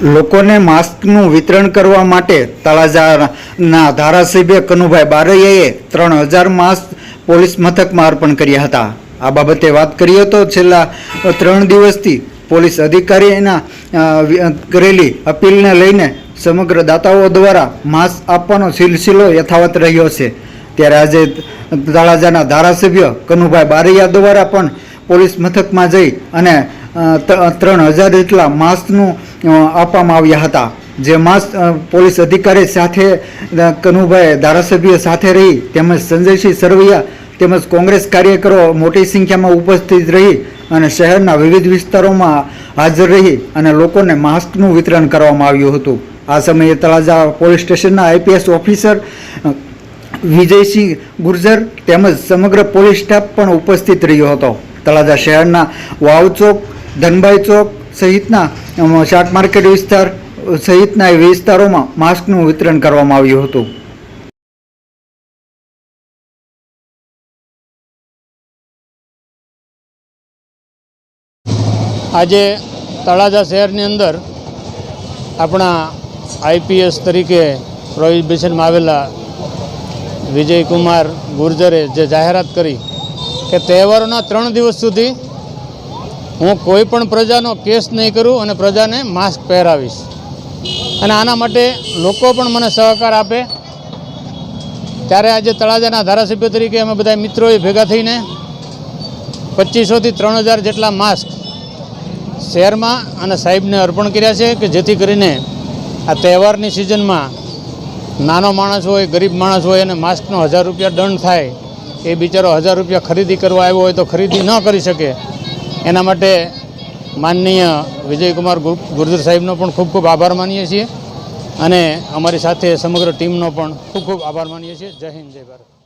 લોકોને માસ્કનું વિતરણ કરવા માટે તળાજાના ધારાસભ્ય કનુભાઈ બારૈયાએ ત્રણ હજાર માસ્ક પોલીસ મથકમાં અર્પણ કર્યા હતા. આ બાબતે વાત કરીએ તો છેલ્લા ત્રણ દિવસથી પોલીસ અધિકારીના કરેલી અપીલને લઈને સમગ્ર દાતાઓ દ્વારા માસ્ક આપવાનો સિલસિલો યથાવત રહ્યો છે. ત્યારે આજે તળાજાના ધારાસભ્ય કનુભાઈ બારૈયા દ્વારા પણ પોલીસ મથકમાં જઈ અને ત્રણ હજાર જેટલા માસ્કનું આપવામાં આવ્યા હતા. જે માસ્ક પોલીસ અધિકારી સાથે કનુભાઈ ધારાસભ્ય સાથે રહી, તેમજ સંજયસિંહ સરવૈયા તેમજ કોંગ્રેસ કાર્યકરો મોટી સંખ્યામાં ઉપસ્થિત રહી અને શહેરના વિવિધ વિસ્તારોમાં હાજર રહી અને લોકોને માસ્કનું વિતરણ કરવામાં આવ્યું હતું. આ સમયે તળાજા પોલીસ સ્ટેશનના આઈપીએસ ઓફિસર વિજયસિંહ ગુર્જર તેમજ સમગ્ર પોલીસ સ્ટાફ પણ ઉપસ્થિત રહ્યો હતો. તળાજા શહેરના વાવ ચોક ધનભાઈ ચોક સહિતના શાક માર્કેટ વિસ્તાર સહિતના વિસ્તારોમાં માસ્કનું વિતરણ કરવામાં આવ્યું હતું. આજે તળાજા શહેરની અંદર આપણા આઈપીએસ તરીકે પ્રોહિબિશનમાં આવેલા વિજયકુમાર ગુર્જરે જે જાહેરાત કરી કે તહેવારોના ત્રણ દિવસ સુધી હું કોઈ પણ પ્રજાનો કેસ નહીં કરું અને પ્રજાને માસ્ક પહેરાવીશ. અને આના માટે લોકો પણ મને સહકાર આપે. ત્યારે આજે તળાજાના ધારાસભ્ય તરીકે અમે બધા મિત્રોએ ભેગા થઈને પચીસોથી ત્રણ હજાર જેટલા માસ્ક શહેરમાં અને સાહેબને અર્પણ કર્યા છે કે જેથી કરીને આ તહેવારની સિઝનમાં નાનો માણસ હોય, ગરીબ માણસ હોય અને માસ્કનો હજાર રૂપિયા દંડ થાય, એ બિચારો હજાર રૂપિયા ખરીદી કરવા આવ્યો હોય તો ખરીદી ન કરી શકે. એના માટે માનનીય વિજયકુમાર ગુર- ગુર્જર સાહેબનો પણ ખૂબ ખૂબ આભાર માનીએ છીએ અને અમારી સાથે સમગ્ર ટીમનો પણ ખૂબ ખૂબ આભાર માનીએ છીએ. જય હિન્દ, જય ભારત.